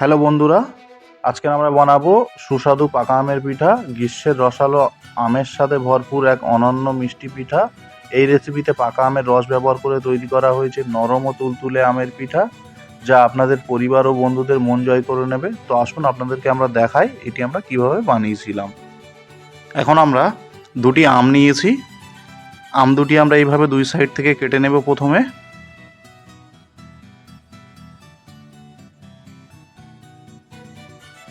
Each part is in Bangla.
হ্যালো বন্ধুরা, আজকে আমরা বানাবো সুস্বাদু পাকা আমের পিঠা, গ্রীষ্মের রসালো আমের সাথে ভরপুর এক অনন্য মিষ্টি পিঠা। এই রেসিপিতে পাকা আমের রস ব্যবহার করে তৈরি করা হয়েছে নরম ও তুলতুলে আমের পিঠা, যা আপনাদের পরিবার ও বন্ধুদের মন জয় করে নেবে। তো আসুন আপনাদেরকে আমরা দেখাই এটি আমরা কীভাবে বানিয়েছিলাম। এখন আমরা দুটি আম নিয়েছি। আম দুটি আমরা এইভাবে দুই সাইড থেকে কেটে নেব প্রথমে।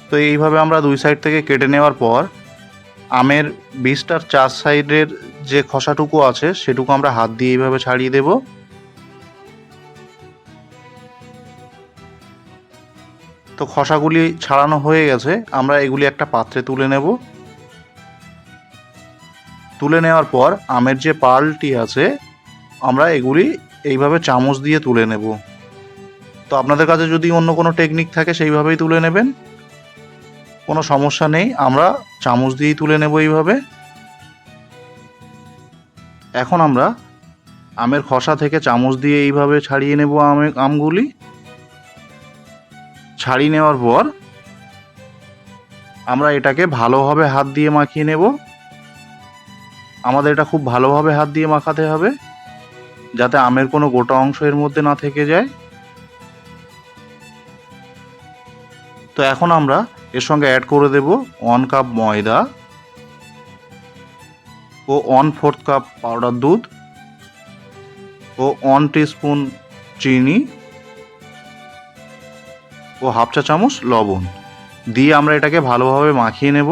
তো এইভাবে আমরা দুই সাইড থেকে কেটে নেওয়ার পর, আমের বীজটার চার সাইডের যে খসাটুকু আছে, সেটুকু আমরা হাত দিয়ে এইভাবে ছাড়িয়ে দেব। তো খসাগুলি ছাড়ানো হয়ে গেছে, আমরা এগুলি একটা পাত্রে তুলে নেব। তুলে নেওয়ার পর, আমের যে পালটি আছে, আমরা এগুলি এইভাবে চামচ দিয়ে তুলে নেব। তো আপনাদের কাছে যদি অন্য কোনো টেকনিক থাকে, সেইভাবেই তুলে নেবেন। কোনো সমস্যা নেই, আমরা চামচ দিয়েই তুলে নেব এইভাবে। এখন আমরা আমের খসা থেকে চামচ দিয়ে এইভাবে ছাড়িয়ে নেব আমে, আমগুলি। ছাড়িয়ে নেওয়ার পর আমরা এটাকে ভালোভাবে হাত দিয়ে মাখিয়ে নেব। আমাদের এটা খুব ভালোভাবে হাত দিয়ে মাখাতে হবে, যাতে আমের কোনো গোটা অংশ এর মধ্যে না থেকে যায়। তো এখন আমরা এর সঙ্গে অ্যাড করে দেব ওয়ান কাপ ময়দা ও ওয়ান ফোর্থ কাপ পাউডার দুধ ও ওয়ান স্পুন চিনি ও হাফ চা চামচ লবণ। দিয়ে আমরা এটাকে ভালোভাবে মাখিয়ে নেব।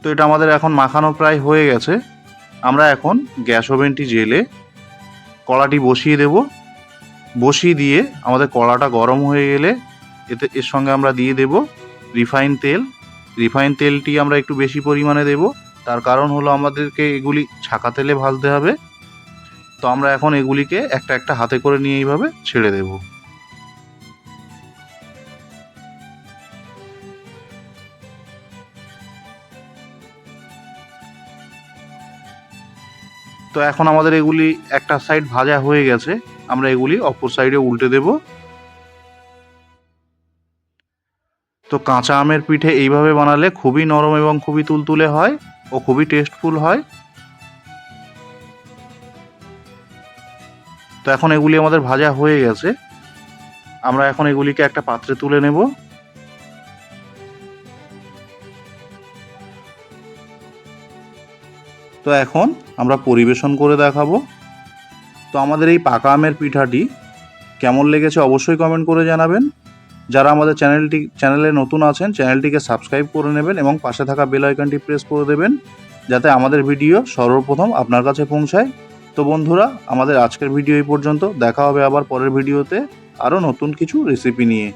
তো এটা আমাদের এখন মাখানো প্রায় হয়ে গেছে। আমরা এখন গ্যাস ওভেনটি জেলে কড়াটি বসিয়ে দেব। বসিয়ে দিয়ে আমাদের কড়াটা গরম হয়ে গেলে এতে এর সঙ্গে আমরা দিয়ে দেব রিফাইন তেল। রিফাইন তেলটি আমরা একটু বেশি পরিমাণে দেব। তার কারণ হলো আমাদেরকে এগুলি ছাকা তেলে ভাজতে হবে। তো আমরা এখন এগুলিকে একটা একটা হাতে করে নিয়ে এইভাবে ছেড়ে দেব। তো এখন আমাদের এগুলি একটা সাইড ভাজা হয়ে গেছে। আমরা এগুলি অপর সাইডে উল্টে দেব। তো কাঁচা আমের পিঠে এইভাবে বানালে খুবই নরম এবং খুবই তুলতুলে হয় ও খুবই টেস্টফুল হয়। তো এখন এগুলি আমাদের ভাজা হয়ে গেছে। আমরা এখন এগুলিকে একটা পাত্রে তুলে নেব। তো এখন আমরা পরিবেশন করে দেখাবো। তো আমাদের এই পাকা আমের পিঠাটি কেমন লেগেছে অবশ্যই কমেন্ট করে জানাবেন। যারা আমাদের চ্যানেলটি, চ্যানেলে নতুন আছেন, চ্যানেলটিকে সাবস্ক্রাইব করে নেবেন এবং পাশে থাকা বেল আইকনটি প্রেস করে দেবেন, যাতে আমাদের ভিডিও সর্বপ্রথম আপনার কাছে পৌঁছায়। তো বন্ধুরা, আমাদের আজকের ভিডিও এই পর্যন্ত। দেখা হবে আবার পরের ভিডিওতে আরও নতুন কিছু রেসিপি নিয়ে।